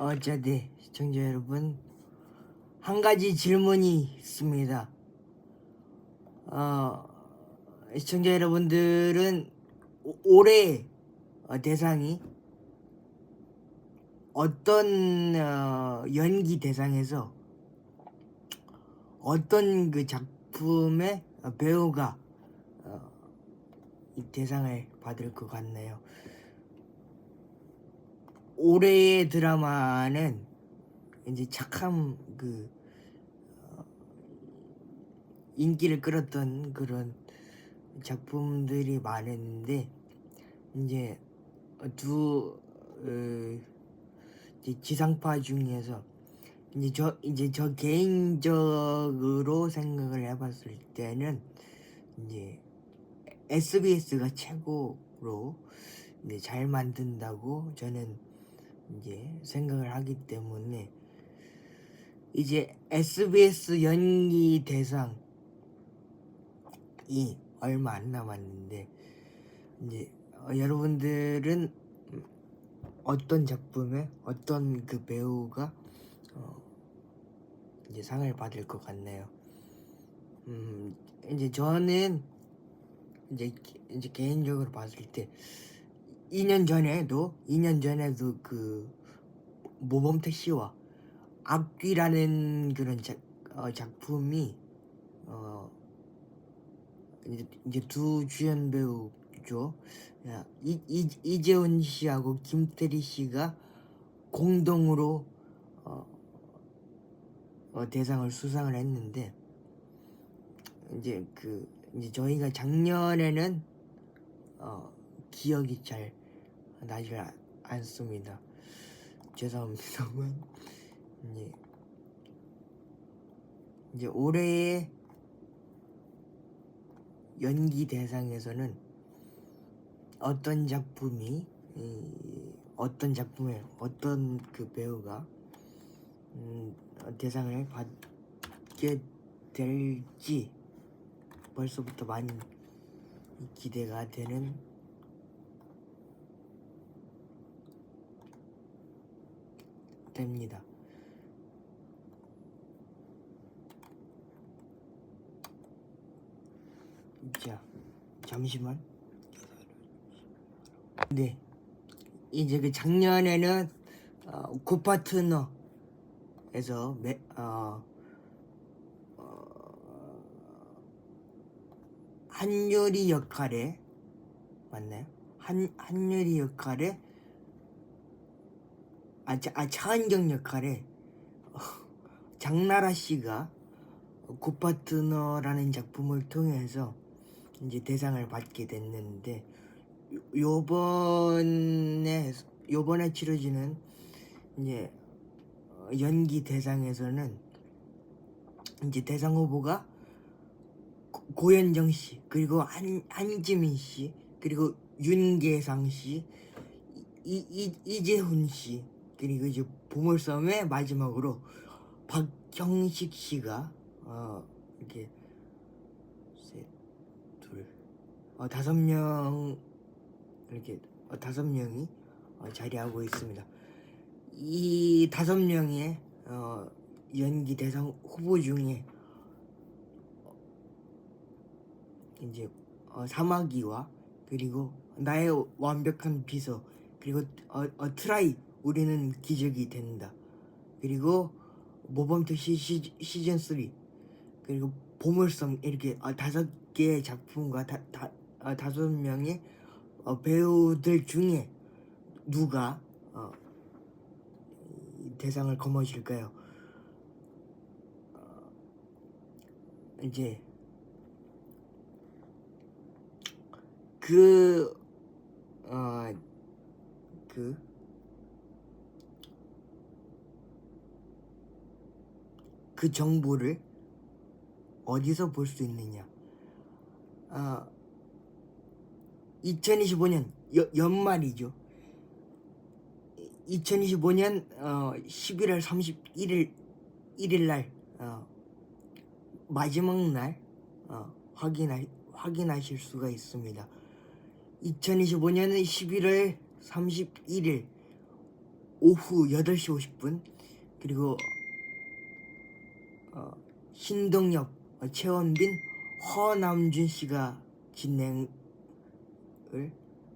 어쩌네 시청자 여러분 한 가지 질문이 있습니다. 어, 시청자 여러분들은 오- 올해 어, 대상이 어떤 어, 연기 대상에서 어떤 그 작품의 어, 배우가 어, 이 대상을 받을 것 같나요? 올해의 드라마는 이제 착함 그 어, 인기를 끌었던 그런 작품들이 많은데 이제 두 어, 이제 지상파 중에서 이제 저 이제 저 개인적으로 생각을 해봤을 때는 이제 SBS가 최고로 이제 잘 만든다고 저는 이제 생각을 하기 때문에 이제 SBS 연기 대상이 얼마 안 남았는데 이제 어, 여러분들은 어떤 작품에 어떤 그 배우가 어, 이제 상을 받을 것 같나요? 음 이제 저는 이제 개- 이제 개인적으로 봤을 때 2년 전에도 2년 전에도 그 모범택 씨와 악귀라는 그런 작, 어, 작품이 어 이제, 이제 두 주연 배우죠. 야, 이, 이, 이재훈 씨하고 김태리 씨가 공동으로 어, 어, 대상을 수상을 했는데 이제 그 이제 저희가 작년에는 어, 기억이 잘 나지 아- 않습니다. 죄송합니다만 이제 이제 올해의 연기 대상에서는 어떤 작품이 이, 어떤 작품에 어떤 그 배우가 음, 어, 대상을 받게 될지 벌써부터 많이 기대가 되는 됩니다. 자, 잠시만. 네, 이제 그 작년에는 어, 구파트너에서 매, 어, 어, 한유리 역할에 맞나요? 한 한유리 역할에 아, 차, 아 차은경 역할에 어, 장나라 씨가 굿파트너라는 작품을 통해서 이제 대상을 받게 됐는데 요- 요번에 요번에 치러지는 이제 어, 연기 대상에서는 이제 대상 후보가 고- 고현정 씨 그리고 한 한지민 씨 그리고 윤계상 씨 이, 이, 이재훈 씨 그리고 이제 보물섬의 마지막으로 박형식 씨가 어 이렇게 셋둘 어, 다섯 명 이렇게 어, 다섯 명이 어, 자리하고 있습니다. 이 다섯 명의 어, 연기 대상 후보 중에 어, 이제 어, 사마귀와 그리고 나의 완벽한 비서 그리고 어, 어, 트라이 우리는 기적이 된다 그리고 모범택 시, 시, 시즌 3 그리고 보물섬 이렇게 어, 다섯 개의 작품과 다, 다, 어, 다섯 명의 어, 배우들 중에 누가 어, 이 대상을 거머쥘까요? 어, 이제 그, 어, 그, 그 정보를 어디서 볼 수 있느냐? 아, 2025년 여, 연말이죠. 2025년 어, 11월 31일 1일 날 어, 마지막 날 어, 확인하, 확인하실 수가 있습니다. 2025년은 11월 31일 오후 8시 50분 그리고 어, 신동엽, 어, 최원빈, 허남준 씨가 진행을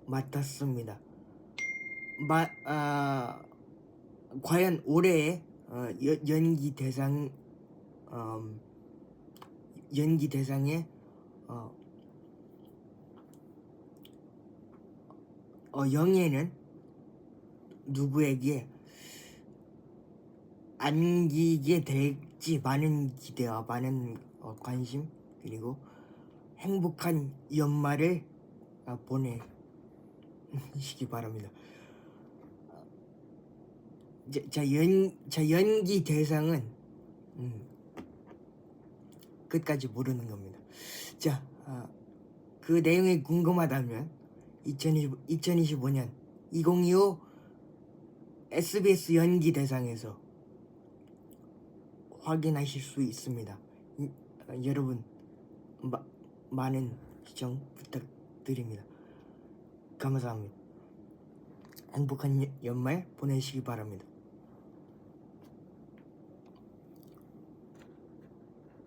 맡았습니다. 마, 아, 과연 올해의 어, 연- 연기 대상 음, 연기 대상에 어, 어, 영예는 누구에게 안기게 될지 많은 기대와 많은 어, 관심 그리고 행복한 연말을 어, 보내시기 바랍니다. 자, 자, 연, 자 연기 대상은 음, 끝까지 모르는 겁니다. 자, 아, 그 내용이 궁금하다면 2020, 2025년 2025 SBS 연기 대상에서 확인하실 수 있습니다. 이- 어, 여러분 마, 많은 시청 부탁드립니다. 감사합니다. 행복한 연- 연말 보내시기 바랍니다.